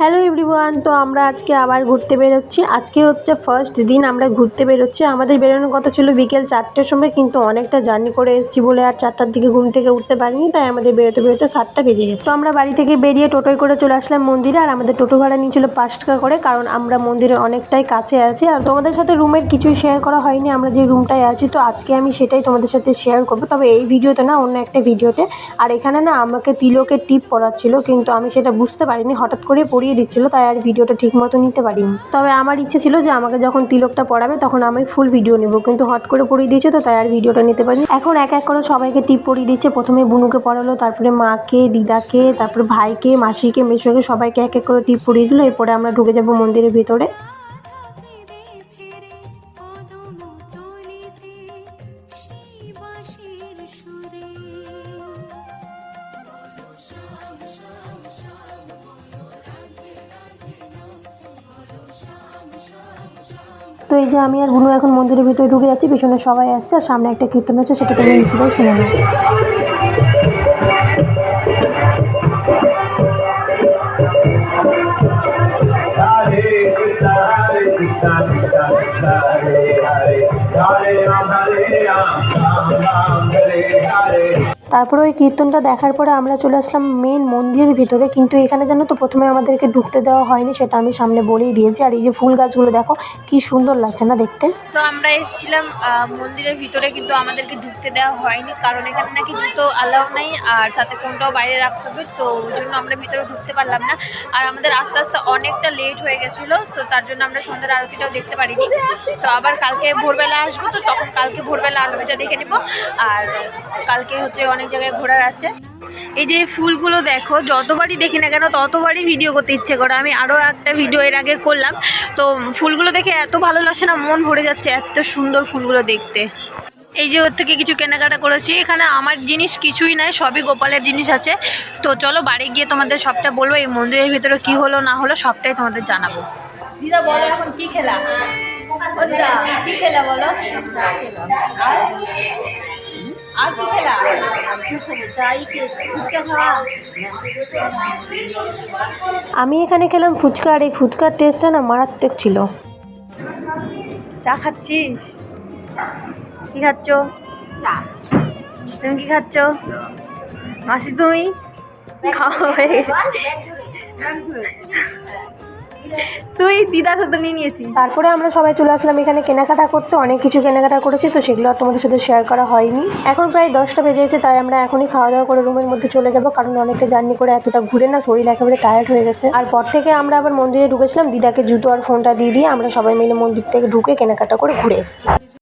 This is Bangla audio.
হ্যালো এভরিওয়ান তো আমরা আজকে আবার ঘুরতে বেরোচ্ছি। আজকে হচ্ছে ফার্স্ট দিন আমরা ঘুরতে বেরোচ্ছি। আমাদের বেরোনোর কথা ছিল বিকেল চারটের সময়, কিন্তু অনেকটা জার্নি করে এসেছি বলে আর চারটার দিকে ঘুম থেকে উঠতে পারিনি, তাই আমাদের বেরোতে বেরোতে সাতটা বেজে গেছে। তো আমরা বাড়ি থেকে বেরিয়ে টোটোয় করে চলে আসলাম মন্দিরে, আর আমাদের টোটো ভাড়া নিয়েছিল পাঁচ টাকা করে, কারণ আমরা মন্দিরে অনেকটাই কাছে আছি। আর তোমাদের সাথে রুমের কিছুই শেয়ার করা হয়নি, আমরা যে রুমটায় আছি, তো আজকে আমি সেটাই তোমাদের সাথে শেয়ার করব। তবে এই ভিডিওতে না, অন্য একটা ভিডিওতে। আর এখানে না, আমাকে তিলকের টিপ পড়াচ্ছিল, কিন্তু আমি সেটা বুঝতে পারিনি, হঠাৎ করে পড়িয়ে দিচ্ছিল, তাই আর ভিডিওটা ঠিক মতো নিতে পারিনি। তবে আমার ইচ্ছে ছিল যে আমাকে যখন তিলকটা পড়াবে তখন আমি ফুল ভিডিও নেব, কিন্তু হট করে পড়িয়ে দিয়েছে তো তাই আর ভিডিওটা নিতে পারিনি। এখন এক এক করে সবাইকে টিপ পড়িয়ে দিচ্ছে। প্রথমে বুনুকে পড়ালো, তারপরে মাকে, দিদাকে, তারপরে ভাইকে, মাসিকে মেশোকে সবাইকে এক এক করে টিপ পড়িয়ে দিল। এরপরে আমরা ঢুকে যাব মন্দিরের ভিতরে। তো এই যে আমি আর বুনু এখন মন্দিরের ভিতরে ঢুকে যাচ্ছি পিছনে সবাই আসছে আর সামনে একটা কীর্তন হচ্ছে সেটা তুমি নিজেরাই শুনে নাও Hare Hare Hare Hare, Hare Hare. তারপরে ওই কীর্তনটা দেখার পরে আমরা চলে আসলাম মেন মন্দিরের ভিতরে। কিন্তু এখানে জানো তো প্রথমে আমাদেরকে ঢুকতে দেওয়া হয়নি, সেটা আমি সামনে বলেই দিয়েছি। আর এই যে ফুল গাছগুলো দেখো, কি সুন্দর লাগছে না দেখতে? তো আমরা এসেছিলাম মন্দিরের ভিতরে, কিন্তু আমাদেরকে ঢুকতে দেওয়া হয়নি। কারণ এখানে নাকি জুতো অ্যালাউ নাই, আর সাথে ফোনটাও বাইরে রাখতে হবে, তো ওই জন্য আমরা ভিতরে ঢুকতে পারলাম না। আর আমাদের আস্তে আস্তে অনেকটা লেট হয়ে গেছিল, তো তার জন্য আমরা সন্ধ্যার আরতিটাও দেখতে পারিনি। তো আবার কালকে ভোরবেলা আসব, তো তখন কালকে ভোরবেলা আরতিটা দেখে নিব। আর কালকে হচ্ছে অনেক জায়গায় ঘোরার আছে। এই যে ফুলগুলো দেখো যতবারই দেখি না কেন ততবারই ভিডিও করতে ইচ্ছে করে। আমি আরও একটা ভিডিও এর আগে করলাম। তো ফুলগুলো দেখে এত ভালো লাগছে না মন ভরে যাচ্ছে এত সুন্দর ফুলগুলো দেখতে। এই যে ওর থেকে কিছু কেনাকাটা করেছি। এখানে আমার জিনিস কিছুই নাই সবই গোপালের জিনিস আছে। তো চলো বাড়ি গিয়ে তোমাদের সবটা বলব এই মন্দিরের ভিতরে কি হলো না হলো সবটাই তোমাদের জানাব। দিদা বলো এখন কি খেলা? দিদা কি খেলা বলো? আর আর কি খেলা ফুচকা খাওয়া আমি এখানে খেলাম ফুচকা আর এই ফুচকার টেস্টটা না মারাত্মক ছিল। চা খাচ্ছিস কি খাচ্ছ? তুমি কি খাচ্ছ? মাসি তুমি? খাওয়া হয়ে গেছে। তুই দিদা সাথে নিয়ে নিয়েছিস? তারপরে আমরা সবাই চলে আসলাম এখানে কেনাকাটা করতে। অনেক কিছু কেনাকাটা করেছি, তো সেগুলো আর তোমাদের সাথে শেয়ার করা হয়নি। এখন প্রায় দশটা বেজে গেছে, তাই আমরা এখনই খাওয়া দাওয়া করে রুমের মধ্যে চলে যাব, কারণ অনেকটা জার্নি করে এতটা ঘুরে না, শরীর একেবারে টায়ার্ড হয়ে গেছে। আর পর থেকে আমরা আবার মন্দিরে ঢুকেছিলাম, দিদাকে জুতো আর ফোনটা দিয়ে দিয়ে আমরা সবাই মিলে মন্দির থেকে ঢুকে কেনাকাটা করে ঘুরে এসেছি।